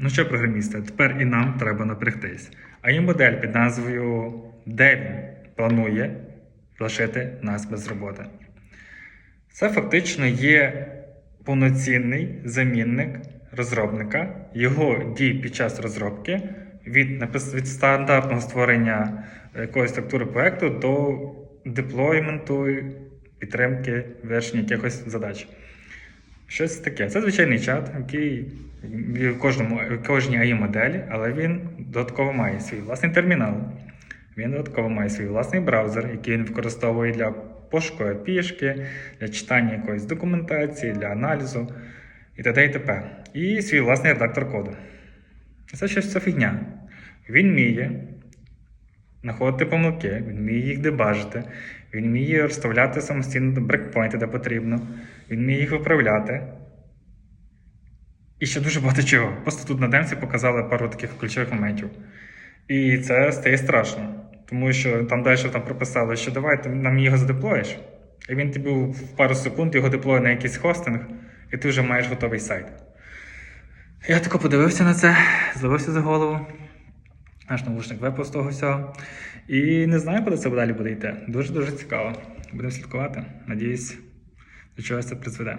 Ну що, програмісти, тепер і нам треба напрягтись. А є модель під назвою Де він планує лишити нас без роботи. Це фактично є повноцінний замінник розробника, його дій під час розробки від, від стандартного створення якоїсь структури проекту до деплойменту, підтримки, вирішення якихось задач. Щось таке. Це звичайний чат, який в кожному в кожній AI моделі, але він додатково має свій власний термінал. Він додатково має свій власний браузер, який він використовує для пошуку пішки, для читання якоїсь документації, для аналізу і т.д. і т.п. І свій власний редактор коду. Це щось це фігня. Він вміє знаходити помилки, він вміє їх дебажити, він вміє розставляти самостійно брекпойнти, де потрібно, він вміє їх виправляти. І ще дуже багато чого. Просто тут на демці показали пару таких ключових моментів. І це стає страшно. Тому що там далі там прописали, що давай ти нам його задеплоїш, і він тобі в пару секунд його деплоє на якийсь хостинг, і ти вже маєш готовий сайт. Я тако подивився на це, зловився за голову. Наш навушник випав з того всього. І не знаю, куди це далі буде йти. Дуже-дуже цікаво. Будемо слідкувати. Надіюсь, до чогось це призведе.